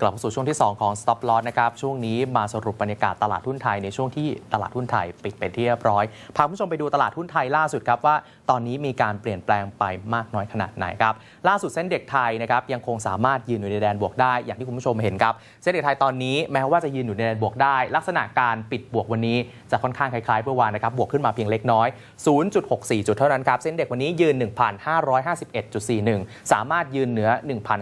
กลับสู่ช่วงที่ 2 ของ Stop Loss นะครับช่วงนี้มาสรุปบรรยากาศตลาดหุ้นไทยในช่วงที่ตลาดหุ้นไทยปิดเป็นที่เรียบร้อยพาคุณผู้ชมไปดูตลาดหุ้นไทยล่าสุดครับว่าตอนนี้มีการเปลี่ยนแปลงไปมากน้อยขนาดไหนครับล่าสุดเส้นเด็กไทยนะครับยังคงสามารถยืนอยู่ในแดนบวกได้ อย่างที่คุณผู้ชมเห็นครับเส้นเด็กไทยตอนนี้แม้ว่าจะยืนอยู่ในแดนบวกได้ ลักษณะการปิดบวกวันนี้จะค่อนข้างคล้ายๆเมื่อวานนะครับบวกขึ้นมาเพียงเล็กน้อย 0.64 จุดเท่านั้นครับเส้นเด็กวันนี้ยืน 1,551.41 สามารถยืนเหนือ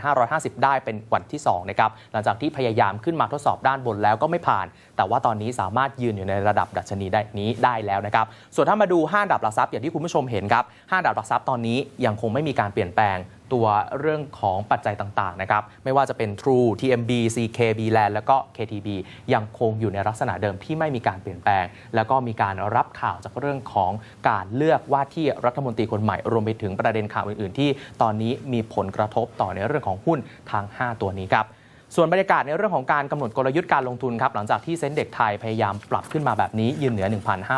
1,550 ได้เป็นวันที่2นะครับลังจากที่พยายามขึ้นมาทดสอบด้านบนแล้วก็ไม่ผ่าน แต่ว่าตอนนี้สามารถยืนอยู่ในระดับดัชนีได้นี้ได้แล้วนะครับส่วนถ้ามาดู5อันดับหลักทรัพย์อย่างที่คุณผู้ชมเห็นครับ5อันดับหลักทรัพย์ตอนนี้ยังคงไม่มีการเปลี่ยนแปลงตัวเรื่องของปัจจัยต่างๆนะครับไม่ว่าจะเป็น True TMB CK Bland แล้วก็ KTB ยังคงอยู่ในลักษณะเดิมที่ไม่มีการเปลี่ยนแปลง แล้วก็มีการรับข่าวจากเรื่องของการเลือกว่าที่รัฐมนตรีคนใหม่ รวมไปถึงประเด็นข่าวอื่นๆ ที่ตอนนี้มีผลกระทบต่อในเรื่องของหุ้นทั้ง5 ตัวนี้ครับ ส่วนบรรยากาศในเรื่องของการกำหนดกลยุทธ์การลงทุนครับหลังจากที่เซ็นเด็กไทยพยายามปรับขึ้นมาแบบนี้ ยืนเหนือ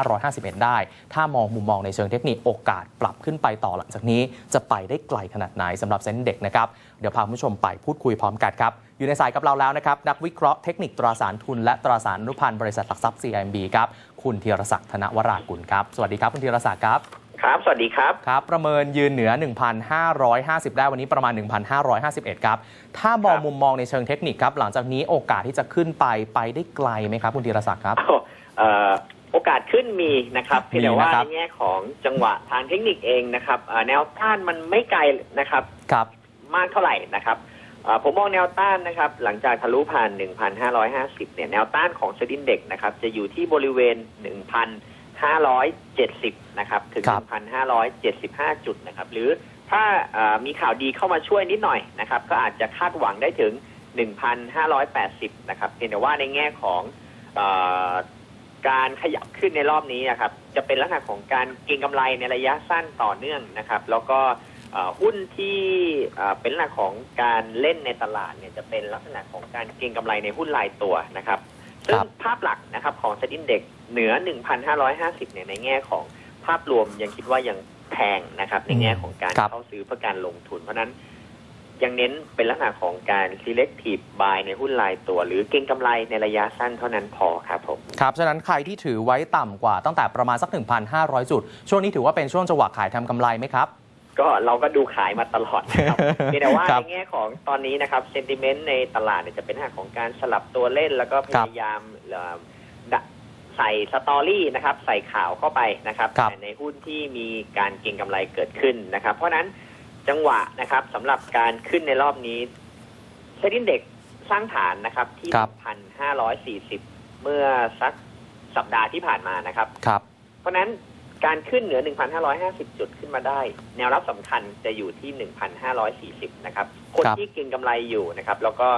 1,551 ได้ ถ้ามองมุมมองในเชิงเทคนิคโอกาสปรับขึ้นไปต่อหลังจากนี้ จะไปได้ไกลขนาดไหนสำหรับเซ็นเด็กนะครับเดี๋ยวพาคุณผู้ชมไปพูดคุยพร้อมกันครับอยู่ในสายกับเราแล้วนะครับนักวิเคราะห์เทคนิคตราสารทุนและตราสารอนุพันธ์บริษัทหลักทรัพย์ CIMB ครับคุณธีรศักดิ์ธนวรากุลครับสวัสดีครับคุณธีรศักดิ์ครับ ครับ สวัสดีครับ ครับ ประเมินยืนเหนือ 1,550 ได้วันนี้ประมาณ 1,551 ครับ ถ้ามองครับมุมมองในเชิงเทคนิคครับ หลังจากนี้โอกาสที่จะขึ้นไปไปได้ไกลไหมครับ คุณธีรศักดิ์ครับอ้าวเอ่อโอกาสขึ้นมีนะครับเพียงแต่ว่ามีนะครับในแง่ของจังหวะทางเทคนิคเองนะครับเอ่อแนวต้านมันไม่ไกลนะครับครับ มากเท่าไหร่นะครับเอ่อผมมองแนวต้านนะครับ หลังจากทะลุผ่าน 1,550 เนี่ยแนวต้านของเซดินเด็กนะครับ จะอยู่ที่บริเวณ 1,570 นะครับ ถึง ครับ 1,575 จุดนะครับ หรือถ้าเอ่อมีข่าวดีเข้ามาช่วยนิดหน่อยนะครับ ก็อาจจะคาดหวังได้ถึง 1,580 นะครับ เพียงแต่ว่าในแง่ของเออการขยับขึ้นในรอบนี้นะครับ จะเป็นลักษณะของการเก็งกำไรในระยะสั้นต่อเนื่องนะครับ แล้วก็เอ่อหุ้นที่เอ่อเป็นลักษณะของการเล่นในตลาดเนี่ยจะเป็นลักษณะของการเก็งกำไรในหุ้นรายตัวนะครับ ซึ่งครับภาพหลักนะครับของเซ็นดินเด็กเหนือ 1,550เนี่ยในแง่ของภาพรวมยังคิดว่ายังแพงนะครับ ในแง่ของการครับเข้าซื้อเพื่อการลงทุน เพราะฉะนั้นยังเน้นเป็นลักษณะของการ selective buy ในหุ้นรายตัว หรือเก็งกำไรในระยะสั้นเท่านั้นพอครับผม ครับ ฉะนั้นใครที่ถือไว้ต่ำกว่าตั้งแต่ประมาณสัก 1,500 จุด ช่วงนี้ถือว่าเป็นช่วงจังหวะขายทำกำไรไหมครับ ก็เราก็ดูขายมาตลอดนะครับเพียงแต่ว่าครัในบแง่ของตอนนี้นะครับเซนติเมนต์ในตลาดเนี่ยจะเป็นเรื่องของการสลับตัวเล่น แล้วก็พครับยายามเอ่อดะใส่สตอรี่นะครับ ใส่ข่าวเข้าไปนะครับครับแต่ในหุ้นที่มีการเก็งกำไรเกิดขึ้นนะครับ เพราะฉะนั้นจังหวะนะครับสำหรับการขึ้นในรอบนี้เซ็นดินเด็กสร้างฐานนะครับที่ครับ1,540เมื่อสักสัปดาห์ที่ผ่านมานะครับครับ เพราะฉะนั้น การขึ้นเหนือ 1,550 จุดขึ้นมาได้ แนวรับสำคัญจะอยู่ที่ 1,540 นะครับ คนคบที่เกินกำไรอยู่นะครับ แล้วก็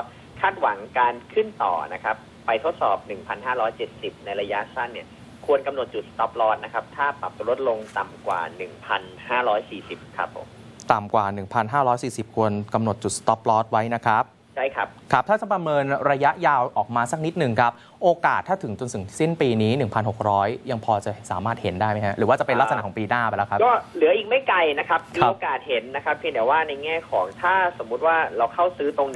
คาดหวังการขึ้นต่อนะครับ ไปทดสอบ 1,570 ในระยะสั้นเนี่ย ควรกำหนดจุด stop loss นะครับ ถ้าปรับตัวลดลงต่ำกว่า 1,540 ครับผม ต่ำกว่า 1,540 ควรกำหนดจุด stop loss ไว้นะครับ ใช่ครับ ครับ ถ้าจะประเมินระยะยาวออกมาสักนิดหนึ่งครับ โอกาสถ้าถึงจนถึงสิ้นปีนี้ 1,600 ยังพอจะสามารถเห็นได้ไหมฮะ หรือว่าจะเป็นลักษณะของปีหน้าไปแล้วครับ ก็เหลืออีกไม่ไกลนะครับมีครับโอกาสเห็นนะครับ เพียงแต่ว่าในแง่ของถ้าสมมุติว่าเราเข้าซื้อตรง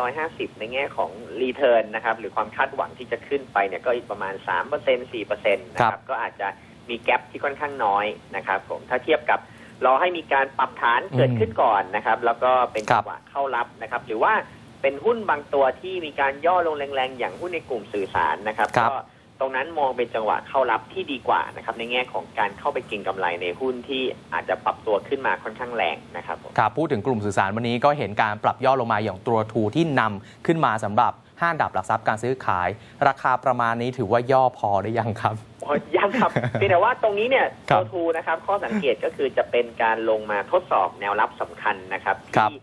1,550 ในแง่ของรีเทิร์นนะครับ หรือความคาดหวังที่จะขึ้นไปเนี่ยก็อีกประมาณ 3% 4%นะครับ ก็อาจจะมีแกลบที่ค่อนข้างน้อยนะครับผม ถ้าเทียบกับรอให้มีการปรับฐานเกิดขึ้นก่อนนะครับ แล้วก็เป็นครัจับงหวะเข้ารับนะครับ หรือว่า เป็นหุ้นบางตัวที่มีการย่อลงแรงๆ อย่างหุ้นในกลุ่มสื่อสารนะครับครับก็ตรงนั้นมองเป็นจังหวะเข้ารับที่ดีกว่านะครับ ในแง่ของการเข้าไปเก็งกำไรในหุ้นที่อาจจะปรับตัวขึ้นมาค่อนข้างแรงนะครับผมครับพูดถึงกลุ่มสื่อสารวันนี้ก็เห็นการปรับย่อลงมาอย่างตัวทูที่นำขึ้นมาสำหรับห้าอันดับหลักทรัพย์การซื้อขาย ราคาประมาณนี้ถือว่าย่อพอได้ยังครับอ๋อยังครับเพียงแต่ว่าตรงนี้เนี่ยครัตับวทูนะครับข้อสังเกตก็คือจะเป็นการลงมาทดสอบแนวรับสำคัญนะครับครับที่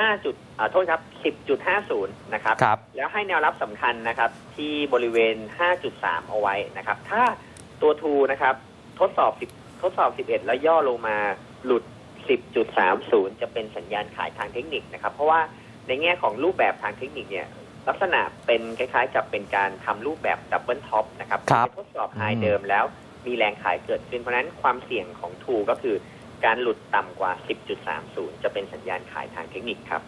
5จุดอ่าโทษครับ 10.50 นะครับ ครับ แล้วให้แนวรับสำคัญนะครับ ที่บริเวณ 5.3 เอาไว้นะครับ ถ้าตัวทูนะครับ ทดสอบ 10 ทดสอบ 11 แล้วย่อลงมาหลุด 10.30 จะเป็นสัญญาณขายทางเทคนิคนะครับ เพราะว่าในแง่ของรูปแบบทางเทคนิคเนี่ย ลักษณะเป็นคล้ายๆกับเป็นการทำรูปแบบดับเบิลท็อปนะครับครับทดสอบไฮอืมเดิมแล้วมีแรงขายเกิดขึ้นเพราะฉะนั้นความเสี่ยงของทูก็คือ การหลุดต่ำกว่า 10.30 จะเป็นสัญญาณขายทางเทคนิคครับ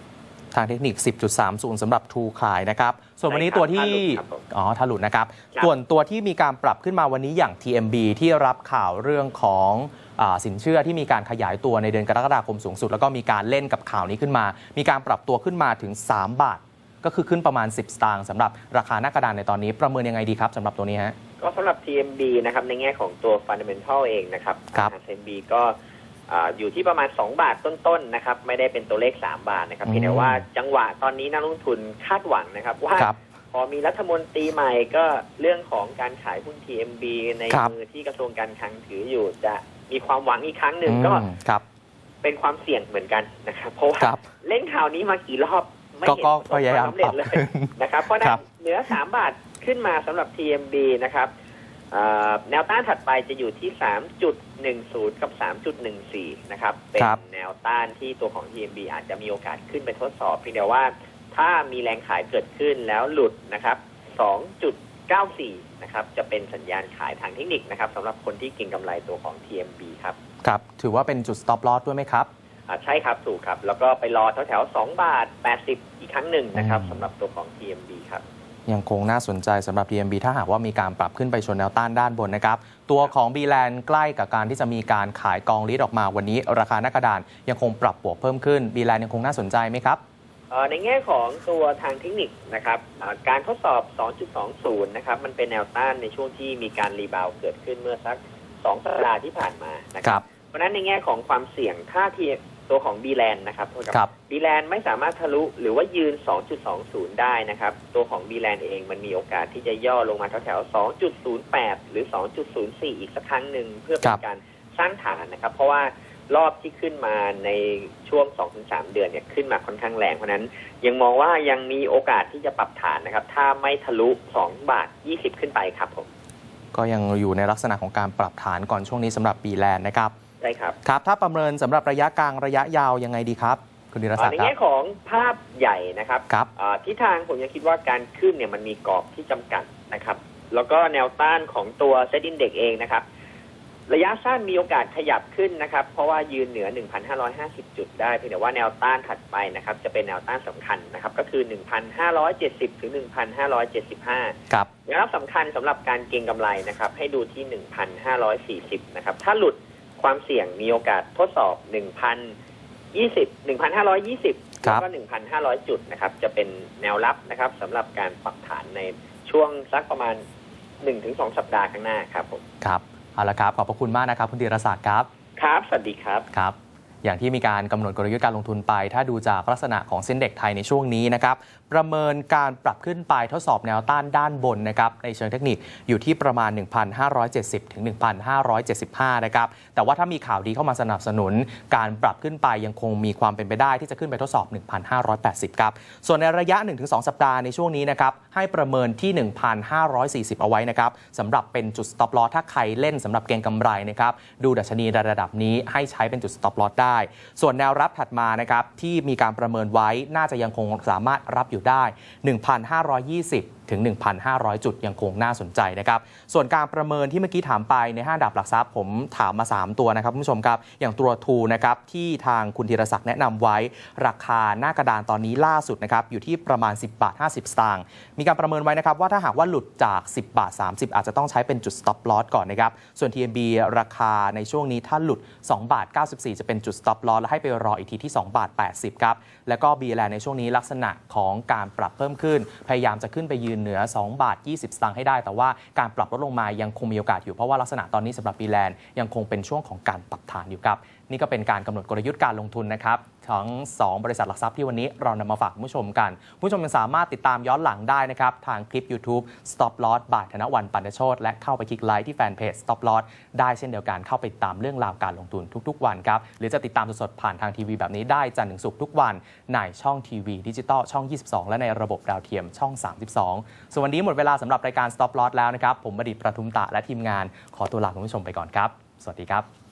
ทางเทคนิค 10.30สำหรับทูขายนะครับ ส่วนวันนี้ใช่ครับตัวที่ถ้าหลุดครับผมอ๋อถ้าหลุดนะครับครับ ส่วนตัวที่มีการปรับขึ้นมาวันนี้อย่าง TMB ที่รับข่าวเรื่องของอาสินเชื่อที่มีการขยายตัวในเดือนกรกฎาคมสูงสุด แล้วก็มีการเล่นกับข่าวนี้ขึ้นมา มีการปรับตัวขึ้นมาถึง 3 บาท ก็คือขึ้นประมาณ 10 สตางค์สำหรับราคาหน้ากระดานในตอนนี้ประเมินยังไงดีครับสำหรับตัวนี้ฮะก็สำหรับ TMB นะครับในแง่ของตัว Fundamental เองนะครับครับทาง TMB ก็ อ่าอยู่ที่ประมาณ 2 บาทต้นๆนะครับ ไม่ได้เป็นตัวเลข 3 บาทนะครับอืมเพียงแต่ว่าจังหวะตอนนี้นักลงทุนคาดหวังนะครับว่าครับพอมีรัฐมนตรีใหม่ก็เรื่องของการขายหุ้น TMB ในครับมือที่กระทรวงการคลังถืออยู่จะมีความหวังอีกครั้งหนึ่งก็อืมครับเป็นความเสี่ยงเหมือนกันนะครับ เพราะว่าครับเล่นข่าวนี้มากี่รอบไม่ก็เห็นก็ประสบพยายามควสำเร็จเลยปรับนะครับ เพราะฉะนั้ครันบเหนือ3บาทขึ้นมาสำหรับ TMB นะครับเอ่อ แนวต้านถัดไปจะอยู่ที่ 3.10 กับ 3.14 นะครับ เป็นครับแนวต้านที่ตัวของ TMB อาจจะมีโอกาสขึ้นไปทดสอบเพียงแต่ว่าถ้ามีแรงขายเกิดขึ้นแล้วหลุดนะครับ 2.94 นะครับจะเป็นสัญญาณขายทางเทคนิคนะครับสำหรับคนที่เก็งกำไรตัวของ TMB ครับ ครับ ถือว่าเป็นจุด stop loss ด้วยไหมครับอ่าใช่ครับถูกครับ แล้วก็ไปรอแถวๆ2บาท80 อีกครั้งหนึ่งนะครับอืมสำหรับตัวของ TMB ครับ ยังคงน่าสนใจสำหรับ TMB ถ้าหากว่ามีการปรับขึ้นไปชนแนวต้านด้านบนนะครับ ตัวของ b ีแลนใกล้กับการที่จะมีการขายกองลิดออกมาวันนี้ ราคาหน้ากระดานยังคงปรับบวกเพิ่มขึ้น b ีแลนยังคงน่าสนใจไหมครับเอ่อในแง่ของตัวทางเทคนิคนะครับอ่าการทดสอบ 2.20 นะครับ มันเป็นแนวต้านในช่วงที่มีการรีบาวด์เกิดขึ้นเมื่อสัก 2 สัปดาห์ที่ผ่านมานะคครัรับบเพราะฉะนั้นในแง่ของความเสี่ยงถ้าที่ ตัวของ b ีแลนนะครับครับบีแลนไม่สามารถทะลุหรือว่ายืน 2.20 ได้นะครับ ตัวของ b ีแลนเองมันมีโอกาสที่จะย่อลงมาแถวๆ2.08 หรือ 2.04 อีกสักครั้งหนึ่งเพื่อเป็ครันบการสร้างฐานนะครับ เพราะว่ารอบที่ขึ้นมาในช่วง 2-3 เดือนเนี่ยขึ้นมาค่อนข้างแรงเพราะฉะนั้น ยังมองว่ายังมีโอกาสที่จะปรับฐานนะครับ ถ้าไม่ทะลุ 2 บาท 20 ขึ้นไปครับผมก็ยังอยู่ในลักษณะของการปรับฐานก่อนช่วงนี้สำหรับ b ีแลนนะครับใช่ครับครับ ถ้าประเมินสำหรับระยะกลางระยะยาวยังไงดีครับ คุณธีรศักในดิ์ครัแง่บของภาพใหญ่นะครับครับอ่าทิศทางผมยังคิดว่าการขึ้นเนี่ยมันมีกรอบที่จำกัดนะครับ แล้วก็แนวต้านของตัวเซ็ตอินเด็กเองนะครับ ระยะสั้นมีโอกาสขยับขึ้นนะครับ เพราะว่ายืนเหนือ 1,550 จุดได้เพียงแต่ว่าแนวต้านถัดไปนะครับ จะเป็นแนวต้านสำคัญนะครับ ก็คือ 1,570 ถึง 1,575 ครับแนวรับสำคัญสำหรับการเก็งกำไรนะครับ ให้ดูที่ 1,540 นะครับ ถ้าหลุด ความเสี่ยงมีโอกาสทดสอบ 1,020 1,520ครัแล้วบก็ 1,500 จุดนะครับ จะเป็นแนวรับนะครับสำหรับการปรับฐานในช่วงสักประมาณ 1-2 สัปดาห์ข้างหน้าครับผมครับเอาละครับ ขอบพระคุณมากนะครับ คุณธีรศักดิ์ครับ ครับ สวัสดีครับครับ อย่างที่มีการกำหนดกลยุทธ์การลงทุนไป ถ้าดูจากลักษณะของเส้นเด็กไทยในช่วงนี้นะครับ ประเมินการปรับขึ้นไปทดสอบแนวต้านด้านบนนะครับในเชิงเทคนิคอยู่ที่ประมาณ 1,570 ถึง 1,575 นะครับ แต่ว่าถ้ามีข่าวดีเข้ามาสนับสนุน การปรับขึ้นไปยังคงมีความเป็นไปได้ที่จะขึ้นไปทดสอบ 1,580 ครับ ส่วนในระยะ 1-2 สัปดาห์ในช่วงนี้นะครับให้ประเมินที่ 1,540 เอาไว้นะครับสำหรับเป็นจุด stop loss ถ้าใครเล่นสำหรับเก็งกำไรนะครับดูดัชนีระดับนี้ให้ใช้เป็นจุด stop loss ได้ ส่วนแนวรับถัดมานะครับที่มีการประเมินไว้น่าจะยังคงสามารถรับอยู่ได้ 1,520ถึง 1,500 จุดยังคงน่าสนใจนะครับ ส่วนการประเมินที่เมื่อกี้ถามไปใน 5 ดับหลักทรัพย์ผมถามมา 3 ตัวนะครับคุณผู้ชมครับ อย่างตัวทูนะครับที่ทางคุณธีรศักดิ์แนะนำไว้ ราคาหน้ากระดานตอนนี้ล่าสุดนะครับอยู่ที่ประมาณ 10 บาท 50 สตางค์ มีการประเมินไว้นะครับว่าถ้าหากว่าหลุดจาก 10 บาท 30 อาจจะต้องใช้เป็นจุด stop loss ก่อนนะครับ ส่วน TMB ราคาในช่วงนี้ถ้าหลุด 2 บาท 94 จะเป็นจุด stop loss แล้วให้ไปรออีกทีที่ 2 บาท 80 ครับ แล้วก็ B แลนในช่วงนี้ลักษณะของการปรับเพิ่มขึ้น พยายามจะขึ้นไปยืนเหนือ 2 บาท 20 สตางค์ให้ได้ แต่ว่าการปรับลดลงมายังคงมีโอกาสอยู่เพราะว่าลักษณะตอนนี้สำหรับปีแลนด์ยังคงเป็นช่วงของการปรับฐานอยู่ครับนี่ก็เป็นการกำหนดกลยุทธ์การลงทุนนะครับทั้ง 2 บริษัทหลักทรัพย์ที่วันนี้เรานำมาฝากคุณผู้ชมกันผู้ชมยังสามารถติดตามย้อนหลังได้นะครับ ทางคลิป YouTube Stop Loss บายธนวันปันโชตและเข้าไปคลิกไลค์ที่แฟนเพจ Stop Loss ได้เช่นเดียวกันเข้าไปตามเรื่องราวการลงทุนทุก ๆ วันครับ หรือจะติดตามสดๆผ่านทางทีวีแบบนี้ได้จันทร์ถึงศุกร์ทุกวันในช่องทีวีดิจิตอลช่อง 22 และในระบบดาวเทียมช่อง 32 ส่วนวันนี้หมดเวลาสำหรับรายการ Stop Loss แล้วนะครับผมบดิตประทุมตะและทีมงานขอตัวลาคุณผู้ชมไปก่อนครับ สวัสดีครับ